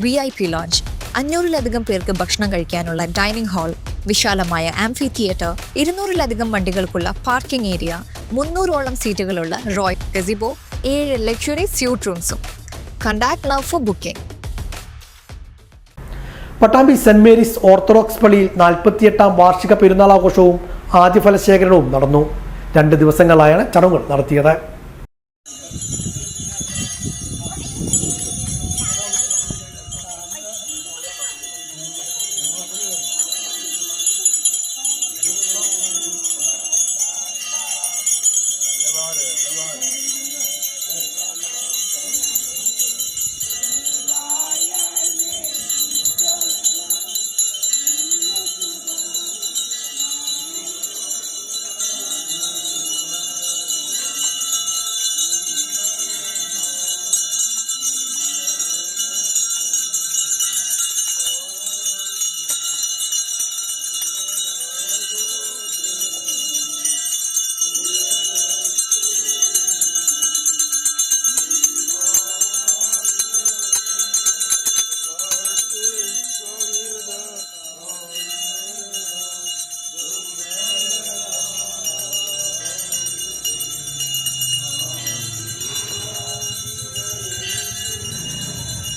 V I P launch അഞ്ഞൂറിലധികം പേർക്ക് ഭക്ഷണം കഴിക്കാനുള്ള ഡൈനിങ് ഹാൾ വിശാലമായ ആംഫി തിയേറ്റർ ഇരുന്നൂറിലധികം വണ്ടികൾക്കുള്ള പാർക്കിംഗ് ഏരിയ മുന്നൂറോളം സീറ്റുകളുള്ള റോയൽ ഗസിബോ ഏഴ് luxury suite റൂംസും. Contact now for booking Pattambi Saint Mary's Orthodox പള്ളിയിൽ നാൽപ്പത്തിയെട്ടാം വാർഷിക പെരുന്നാൾ ആഘോഷവും ആദ്യഫല ശേഖരണവും നടന്നു. രണ്ട് ദിവസങ്ങളായാണ് ചടങ്ങുകൾ നടത്തിയത്.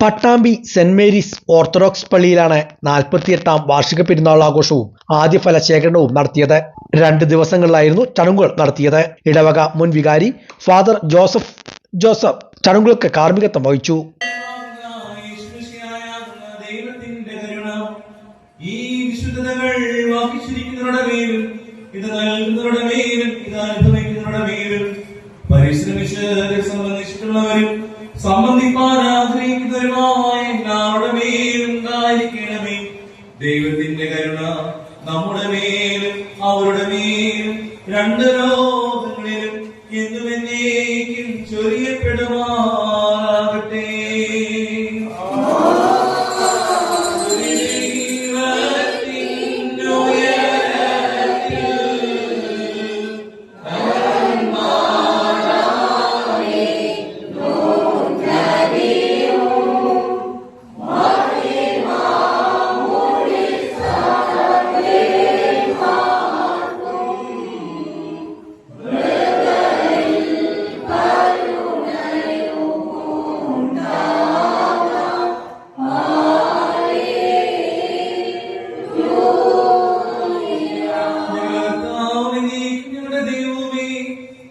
പട്ടാമ്പി സെന്റ് മേരീസ് ഓർത്തഡോക്സ് പള്ളിയിലാണ് നാൽപ്പത്തിയെട്ടാം വാർഷിക പെരുന്നാൾ ആഘോഷവും ആദ്യ ഫലശേഖരണവും നടത്തിയത്. രണ്ട് ദിവസങ്ങളിലായിരുന്നു ചടങ്ങുകൾ നടത്തിയത്. ഇടവക മുൻ വികാരി ഫാദർ ജോസഫ് ജോസഫ് ചടങ്ങുകൾക്ക് കാർമ്മികത്വം വഹിച്ചു. ഈ വിശുദ്ധതകൾ മേലും ഇത് നൽകുന്നവരുടെ മേലും ഇത് അനുഭവിക്കുന്നവരുടെ മേലും പരിശ്രമിച്ച് സംബന്ധിച്ചിട്ടുള്ളവരും സംബന്ധിപ്പാൻ ആഗ്രഹിക്കുന്നവരുമായ എല്ലാവരുടെ മേലും ഉണ്ടായിരിക്കണമേ ദൈവത്തിന്റെ കരുണ നമ്മുടെ മേലും അവരുടെ മേലും. രണ്ട്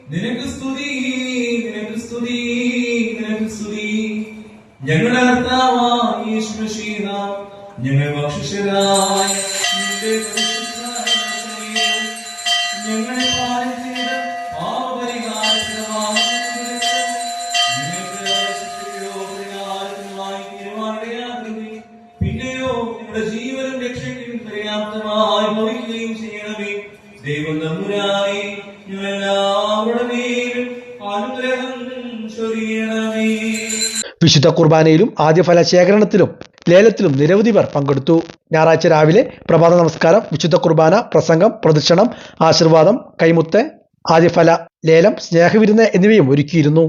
നിനക്ക് സ്തുതി നിനക്ക് സ്തുതി നിനക്ക് സ്തുതി ഞങ്ങളുടെ കർത്താവായ യേശുമിശിഹ, ഞങ്ങൾ ഭക്ഷിച്ചതായ. പിന്നെയോ നിങ്ങളുടെ ജീവനും രക്ഷയ്ക്കും പര്യാപ്തമായി വിശുദ്ധ കുർബാനയിലും ആദ്യഫല ശേഖരണത്തിലും ലേലത്തിലും നിരവധി പേർ പങ്കെടുത്തു. ഞായറാഴ്ച രാവിലെ പ്രഭാത നമസ്കാരം വിശുദ്ധ കുർബാന പ്രസംഗം പ്രദക്ഷിണം ആശീർവാദം കൈമുത്ത് ആദ്യഫല ലേലം സ്നേഹവിരുന്ന് എന്നിവയും ഒരുക്കിയിരുന്നു.